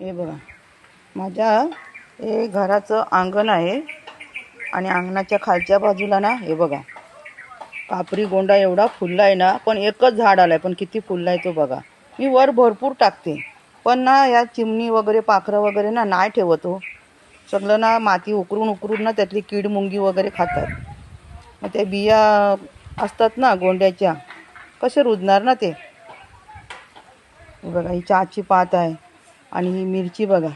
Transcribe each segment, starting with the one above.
हे बघा. माझ्या हे घराचं अंगण आहे आणि अंगणाच्या खालच्या बाजूला ना हे बघा. कापरी गोंडा एवढा फुलला आहे ना पण एकच झाड आलं आहे पण किती फुलला आहे तो बघा. मी वर भरपूर टाकते पण ना या चिमणी वगैरे पाखरं वगैरे ना नाही ठेवत हो. सगळं ना माती उकरून उकरून ना त्यातली कीड मुंगी वगैरे खातात. मग त्या बिया असतात ना गोंड्याच्या कसे रुजणार ना ते? बघा ही चहाची पात आहे. आणि ही मिरची बघा.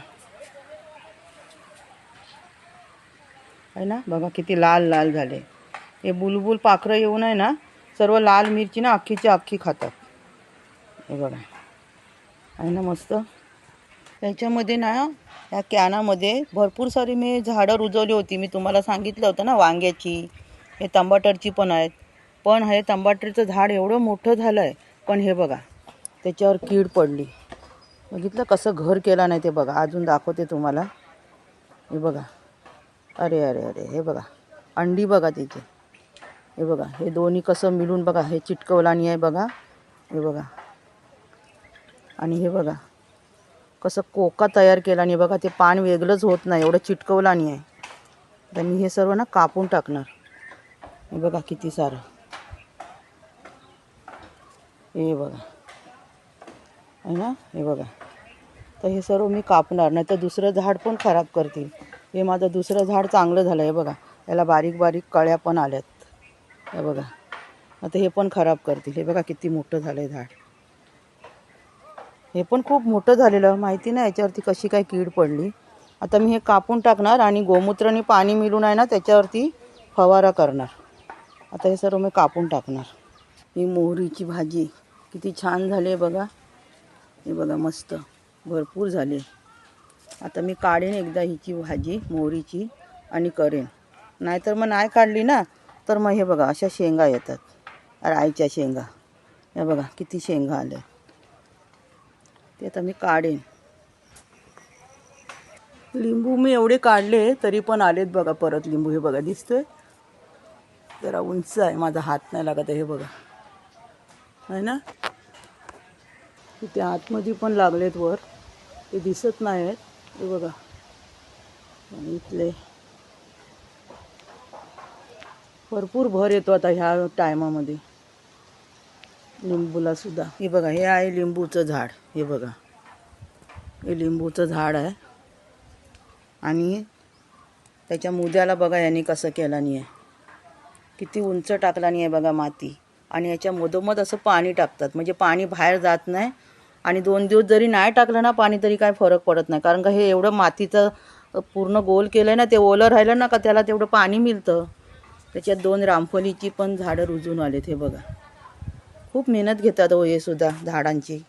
आहे ना? बघा किती लाल लाल झाले. हे बुलबुल पाखरं येऊन आहे ना सर्व लाल मिरची ना अख्खीची अख्खी खातात. हे बघा. आहे ना मस्त? त्याच्यामध्ये ना या कॅनामध्ये भरपूर सारी मी झाडं रुजवली होती. मी तुम्हाला सांगितलं होतं ना वांग्याची हे तंबाटरची पण आहेत. पण हे तंबाटरचं झाड एवढं मोठं झालं आहे पण हे बघा त्याच्यावर कीड पडली. बघितलं कसं घर केलं नाही ते बघा. अजून दाखवते तुम्हाला. हे बघा. अरे अरे अरे हे बघा. अंडी बघा तिथे. हे बघा. हे दोन्ही कसं मिळून बघा. हे चिटकवलानी आहे बघा. हे बघा. आणि हे बघा. कसं कोका तयार केला आणि बघा. ते पान वेगळंच होत नाही. एवढं चिटकवला आणि आहे. तर मी हे सर्व ना कापून टाकणार. हे बघा किती सारं. हे बघा. आहे ना? हे बघा. तर हे सर्व मी कापणार नाही तर दुसरं झाड पण खराब करतील. हे माझं दुसरं झाड चांगलं झालं आहे बघा. याला बारीक बारीक कळ्या पण आल्यात. हे बघा. आता हे पण खराब करतील. हे बघा किती मोठं झालं आहे झाड. हे पण खूप मोठं झालेलं. माहिती नाही याच्यावरती कशी काय कीड पडली. आता मी हे कापून टाकणार आणि गोमूत्राने पाणी मिळून आहे ना त्याच्यावरती फवारा करणार. आता हे सर्व मी कापून टाकणार. ही मोहरीची भाजी किती छान झाली आहे बघा. हे बघा मस्त. भरपूर झाले. आता मी काढेन एकदा हिची भाजी मोहरीची आणि करेन. नाहीतर मग नाही काढली ना तर मग हे बघा अशा शेंगा येतात. राईच्या शेंगा. हे बघा किती शेंगा आल्या. ते आता मी काढेन. लिंबू मी एवढे काढले तरी पण आलेत बघा परत लिंबू. हे बघा दिसतोय? जरा उंच आहे माझा हात नाही लागत आहे हे बघा. आहे ना? तिथे आतमध्ये पण लागलेत वर. ते दिसत नाही आहेत हे बघा. आणि इथले. भरपूर भर येतो आता ह्या टायमामध्ये. लिंबूला सुद्धा. हे बघा हे आहे लिंबूचं झाड. हे बघा. हे लिंबूचं झाड आहे. आणि त्याच्या मुद्याला बघा यांनी कसं केलं नाही आहे किती उंच टाकला नाही आहे बघा माती. आणि याच्या मधोमध असं पाणी टाकतात. म्हणजे पाणी बाहेर जात नाही. आणि दोन दिवस जरी नाही टाकलं ना पाणी तरी काय फरक पडत नाही. कारण का हे एवढं मातीचं पूर्ण गोल केलं आहे ना ते ओलं राहिलं ना का त्याला तेवढं पाणी मिळतं. त्याच्यात दोन रामफलीची पण झाडं रुजून आलेत हे बघा. खूप मेहनत घेतात हो हे सुद्धा झाडांची.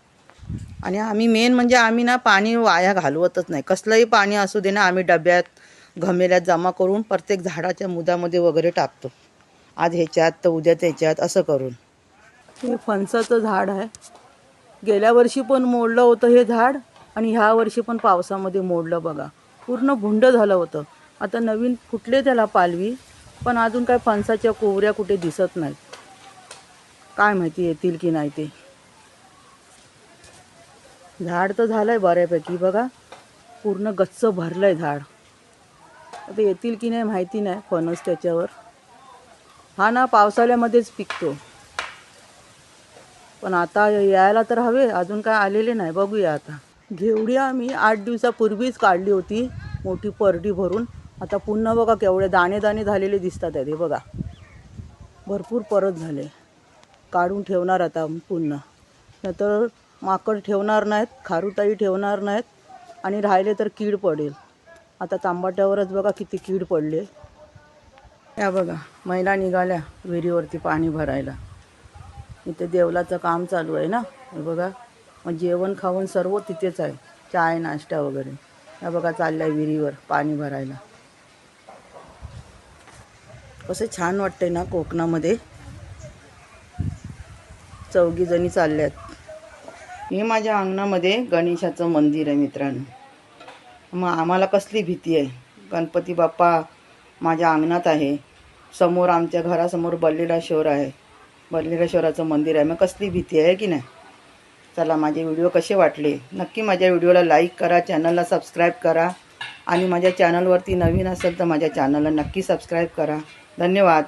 आणि आम्ही मेन म्हणजे आम्ही ना पाणी वाया घालवतच नाही. कसलंही पाणी असू दे ना आम्ही डब्यात घमेल्यात जमा करून प्रत्येक झाडाच्या मुदामध्ये वगैरे टाकतो. आज ह्याच्यात तर उद्या त्याच्यात असं करून. हे फणसाचं झाड आहे. गेल्या वर्षी पण मोडलं होतं हे झाड आणि ह्या वर्षी पण पावसामध्ये मोडलं बघा. पूर्ण भुंड झालं होतं. आता नवीन फुटले त्याला पालवी पण अजून काय फणसाच्या कोवऱ्या कुठे दिसत नाहीत. काय माहिती येतील की नाही ते. झाड तर झालंय बऱ्यापैकी बघा. पूर्ण गच्च भरलंय झाड. आता येतील की नाही माहिती नाही फणस त्याच्यावर. हा ना पावसाळ्यामध्येच पिकतो. पण आता यायला तर हवे अजून काय आलेले नाही. बघूया आता. घेवडी आम्ही आठ दिवसापूर्वीच काढली होती मोठी परडी भरून. आता पुन्हा बघा केवढे दाणे दाणे झालेले दिसतात आहेत हे बघा. भरपूर परत झाले. काढून ठेवणार आता पुन्हा. नंतर माकड ठेवणार नाहीत खारुताई ठेवणार नाहीत आणि राहिले तर कीड पडेल. आता तांबाट्यावरच बघा किती कीड पडले. या बघा महिला निघाल्या विहिरीवरती पाणी भरायला. इथे देवलाचं काम चालू आहे ना? बघा. मग जेवण खावण सर्व तिथेच आहे. चाय नाश्ता वगैरे. या बघा चाललंय विहिरीवर पाणी भरायला. कसं छान वाटतंय ना कोकणामध्ये? चौघीजणी चालल्यात. हे माझ्या अंगणामध्ये गणेशाचं मंदिर आहे मित्रांनो. मग आम्हाला कसली भीती आहे? गणपती बाप्पा माझ्या अंगणात आहे. समोर आमच्या घरासमोर बल्लेला शोर आहे. बदलेश्वराचं मंदिर आहे. मग कसली भीती आहे की नाही? चला माझे व्हिडिओ कसे वाटले? नक्की माझ्या व्हिडिओला लाईक करा चॅनलला सबस्क्राईब करा. आणि माझ्या चॅनलवरती नवीन असेल तर माझ्या चॅनलला नक्की सबस्क्राईब करा. धन्यवाद.